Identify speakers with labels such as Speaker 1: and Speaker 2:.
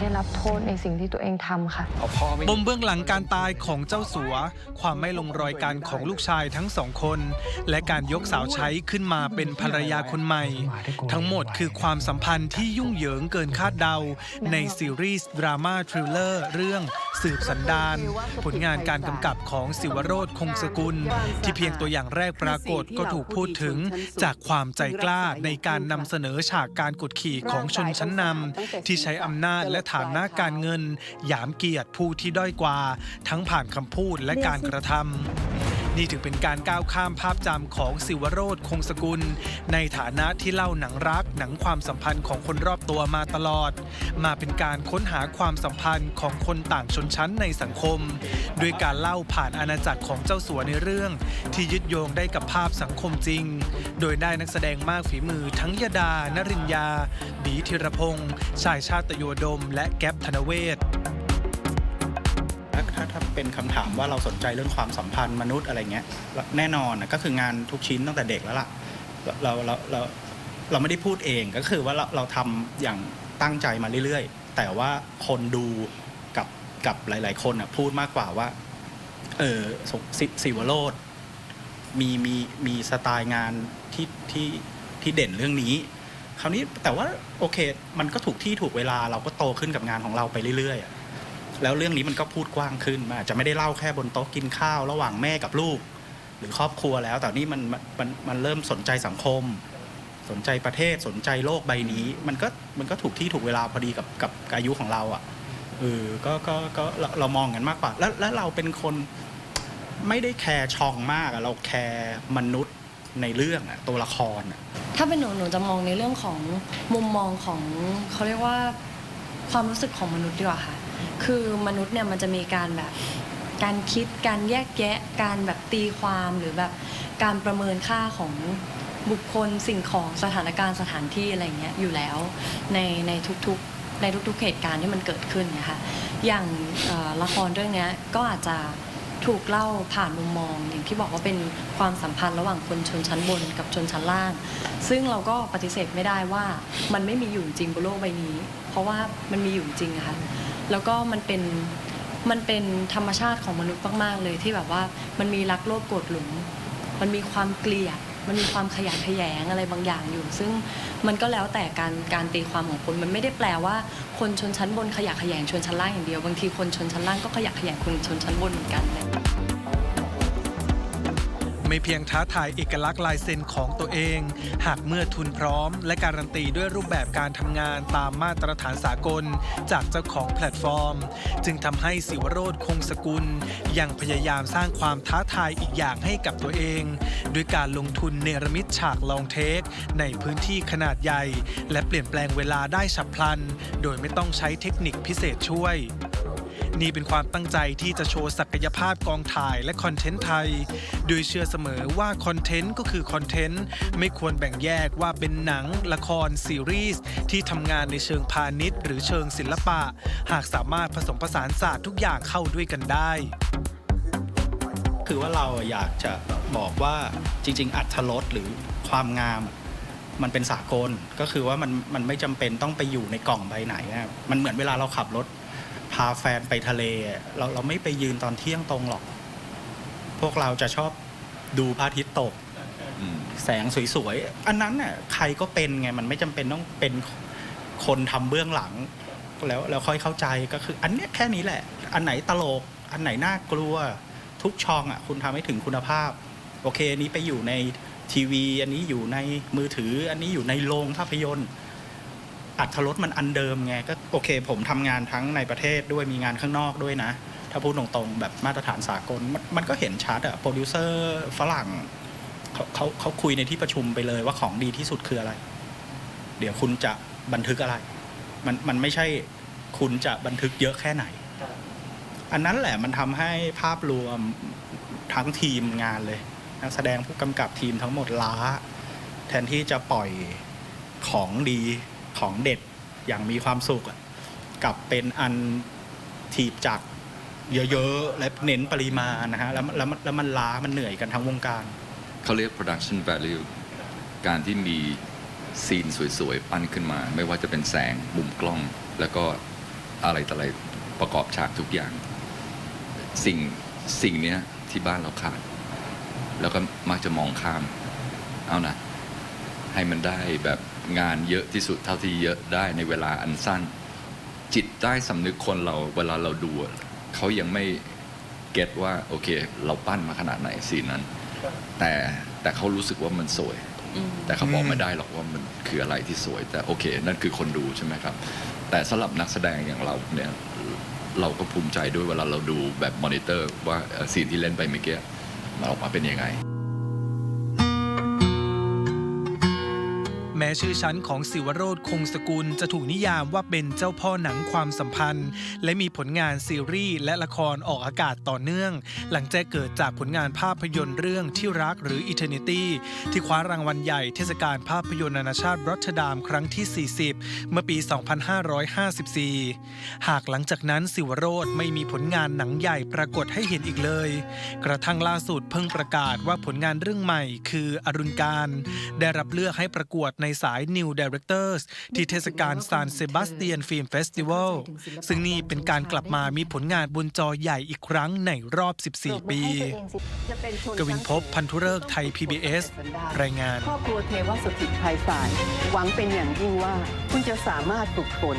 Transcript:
Speaker 1: ได้รับโทษในสิ่งที่ตัวเองทำค่ะ
Speaker 2: เอาพ่อไม่
Speaker 3: ปมเบื้องหลังการตายของเจ้าสัว ความไม่ลงรอยกันของลูกชายทั้งสองคน และการยกสาวใช้ขึ้นมาเป็นภรรยาคนใหม่ ทั้งหมดคือความสัมพันธ์ที่ยุ่งเหยิงเกินคาดเดา ในซีรีส์ดราม่าทริลเลอร์เรื่องสืบสันดานผลงานการกำกับของสิวโรธคงสกุล ที่เพียงตัวอย่างแรกปรากฏก็ถูกพูดถึงจากความใจกล้าในการนำเสนอฉากการกดขี่ของชนชั้นนำที่ใช้อำนาจและฐานะการเงิน หยามเกียรติผู้ที่ด้อยกว่า ทั้งผ่านคำพูดและการกระทำ นี่ถือเป็นการก้าวข้ามภาพจำของสิวโรธคงสกุล ในฐานะที่เล่าหนังรักหนังความสัมพันธ์ของคนรอบตัวมาตลอด มาเป็นการค้นหาความสัมพันธ์ของคนต่างชนชั้นในสังคม ด้วยการเล่าผ่านอาณาจักรของเจ้าสัวในเรื่อง ที่ยึดโยงได้กับภาพสังคมจริง โดยได้นักแสดงมากฝีมือทั้งยดานรินยาบีธีรพงษ์ชายชาติโยดม และแก๊ปธนเวศ
Speaker 4: เป็นคำถามว่าเราสนใจเรื่องความสัมพันธ์มนุษย์อะไรเงี้ยแน่นอนก็คืองานทุกชิ้นตั้งแต่เด็กแล้วล่ะเราเราเราเราไม่ได้พูดเองก็คือว่าเราเราทำอย่างตั้งใจมาเรื่อยๆ แต่ว่าคนดูกับกับหลาย ๆ คนอะพูดมากกว่าว่าเออสิสิวโรดมีมีมีสไตล์งานที่ที่ที่เด่นเรื่องนี้ คราวนี้แต่ว่าโอเค มันก็ถูกที่ถูกเวลาเราก็โตขึ้นกับงานของเราไปเรื่อยๆ แล้วเรื่องนี้มันก็พูดกว้างขึ้นมันอาจจะไม่ได้เล่าแค่บนโต๊ะกินข้าว ระหว่างแม่กับลูก หรือครอบครัวแล้ว แต่นี่มันมันมันมันเริ่มสนใจสังคม สนใจประเทศสนใจโลกใบนี้ มันก็มันก็ถูกที่ถูกเวลาพอดีกับกับอายุของเราอะเออก็ก็ก็เราเรามองกันมากกว่า แล้วแล้วเราเป็นคนไม่ได้แคร์ชองมากอะเราแคร์มนุษย์ในเรื่องอะตัวละครอะ
Speaker 5: ถ้าเป็นหนูหนูจะมองในเรื่องของมุมมองของเขาเรียกว่าความรู้สึกของมนุษย์ดีกว่าค่ะ คือมนุษย์เนี่ยมันจะมีการแบบการคิดการแยกแยะ การแบบตีความหรือแบบการประเมินค่าของบุคคลสิ่งของสถานการณ์สถานที่อะไรเงี้ยอยู่แล้วในในทุกๆในทุกๆเหตุการณ์ที่มันเกิดขึ้นนี่ยค่ะอย่างละครเรื่องนี้ก็อาจจะถูกเล่าผ่านมุมมอง อย่างที่บอกว่าเป็นความสัมพันธ์ระหว่างคนชนชั้นบนกับชนชั้นล่าง ซึ่งเราก็ปฏิเสธไม่ได้ว่ามันไม่มีอยู่จริงบนโลกใบนี้ เพราะว่ามันมีอยู่จริงอะค่ะ แล้วก็มันเป็นมันเป็นธรรมชาติของมนุษย์มากๆเลยที่แบบว่ามันมีรักโลภโกรธหลงมันมีความเกลียด มันมีความขยะแขยงอะไรบางอย่างอยู่ ซึ่งมันก็แล้วแต่การการตีความของคนมันไม่ได้แปลว่า คนชนชั้นบนขยะแขยงชนชั้นล่างอย่างเดียวบางทีคนชนชั้นล่างก็ขยะแขยงคนชนชั้นบนเหมือนกันเลย
Speaker 3: ไม่เพียงท้าทายเอกลักษณ์ลายเซ็นของตัวเอง หากเมื่อทุนพร้อม และการันตีด้วยรูปแบบการทำงานตามมาตรฐานสากล จากเจ้าของแพลตฟอร์ม จึงทำให้สิวโรธคงสกุล ยังพยายามสร้างความท้าทายอีกอย่างให้กับตัวเอง ด้วยการลงทุนเนรมิตฉากลองเทค ในพื้นที่ขนาดใหญ่ และเปลี่ยนแปลงเวลาได้ฉับพลัน โดยไม่ต้องใช้เทคนิคพิเศษช่วย นี่เป็นความตั้งใจที่จะโชว์ศักยภาพกองถ่ายและคอนเทนต์ไทย โดยเชื่อเสมอว่าคอนเทนต์ก็คือคอนเทนต์ไม่ควรแบ่งแยกว่าเป็นหนัง ละคร ซีรีส์ ที่ทำงานในเชิงพาณิชย์ หรือเชิงศิลปะ หากสามารถผสมผสานศาสตร์ทุกอย่างเข้าด้วยกันได้
Speaker 4: คือว่าเราอยากจะบอกว่าจริง ๆ อัตรสหรือความงามมันเป็นสากลก็คือว่ามันมันไม่จำเป็นต้องไปอยู่ในกล่องใบไหนอะมันเหมือนเวลาเราขับรถาแฟนไปทะเลอะเราเราไม่ไปยืนตอนเที่ยงตรงหรอก พวกเราจะชอบดูพระอาทิตย์ตก
Speaker 2: อืม
Speaker 4: แสงสวยๆ อันนั้นน่ะใครก็เป็นไง มันไม่จำเป็นต้องเป็นคนทำเบื้องหลัง แล้วแล้วค่อยเข้าใจก็คือ อันเนี้ยแค่นี้แหละ อันไหนตลก อันไหนน่ากลัว ทุกช่องอะ คุณทำให้ถึงคุณภาพ โอเคอันนี้ไปอยู่ในทีวี อันนี้อยู่ในมือถือ อันนี้อยู่ในโรงภาพยนตร์ อัตรสมันอันเดิมไงก็โอเค ผมทำงานทั้งในประเทศด้วยมีงานข้างนอกด้วยนะ ถ้าพูดตรงๆแบบมาตรฐานสากลมันมันก็เห็นชัดอะโปรดิวเซอร์ฝรั่งเขาเขาเขาคุยในที่ประชุมไปเลยว่าของดีที่สุดคืออะไร เดี๋ยวคุณจะบันทึกอะไร มันมันไม่ใช่คุณจะบันทึกเยอะแค่ไหน อันนั้นแหละมันทำให้ภาพรวมทั้งทีมงานเลยนักแสดงผู้กำกับทีมทั้งหมดล้า แทนที่จะปล่อยของดี ของเด็ดอย่างมีความสุขกับเป็นอันถีบจากเยอะๆ และเน้นปริมาณนะฮะแล้วมันแล้วมันแล้วมันล้ามันเหนื่อยกันทั้งวงการ
Speaker 2: เขาเรียก production value การที่มีซีนสวยๆ ปั้นขึ้นมา ไม่ว่าจะเป็นแสงมุมกล้อง แล้วก็อะไรต่ออะไรประกอบฉากทุกอย่าง สิ่งสิ่งเนี้ยที่บ้านเราขาด แล้วก็มักจะมองข้าม เอานะให้มันได้แบบ งานเยอะที่สุดเท่าที่เยอะได้ในเวลาอันสั้น จิตใต้สำนึกคนเราเวลาเราดูเขายังไม่เก็ตว่าโอเค เราปั้นมาขนาดไหนสีนั้น แต่แต่เขารู้สึกว่ามันสวย แต่เขาบอกไม่ได้หรอกว่ามันคืออะไรที่สวย แต่โอเค นั่นคือคนดูใช่ไหมครับ แต่สำหรับนักแสดงอย่างเราเนี่ยเราก็ภูมิใจด้วยเวลาเราดูแบบมอนิเตอร์ว่าเอ่อซีนที่เล่นไปเมื่อกี้มันออกมาเป็นยังไง
Speaker 3: แม้ชื่อชั้นของศิวโรธคงสกุลจะถูกนิยามว่าเป็นเจ้าพ่อหนังความสัมพันธ์ และมีผลงานซีรีส์และละครออกอากาศต่อเนื่อง หลังจากเกิดจากผลงานภาพยนตร์เรื่องที่รักหรือ Eternity ที่คว้ารางวัลใหญ่เทศกาลภาพยนตร์นานาชาติรอตดัมครั้งที่ 40 เมื่อปี 2554 หากหลังจากนั้นศิวโรธไม่มีผลงานหนังใหญ่ปรากฏให้เห็นอีกเลย กระทั่งล่าสุดเพิ่งประกาศว่าผลงานเรื่องใหม่ คืออรุณการ ได้รับเลือกให้ประกวดในสาย New Directors ที่เทศกาลซานเซบาสเตียนฟิล์มเฟสติวัลซึ่งนี่เป็นการกลับมามีผลงานบนจอใหญ่อีกครั้งในรอบ 14 ปี กวินพบพันธุเริกษ์ไทย PBS รายงาน
Speaker 6: ครอบครัวเทวสถิตไพศาลหวังเป็นอย่างยิ่งว่า คุณจะสามารถฝึกฝน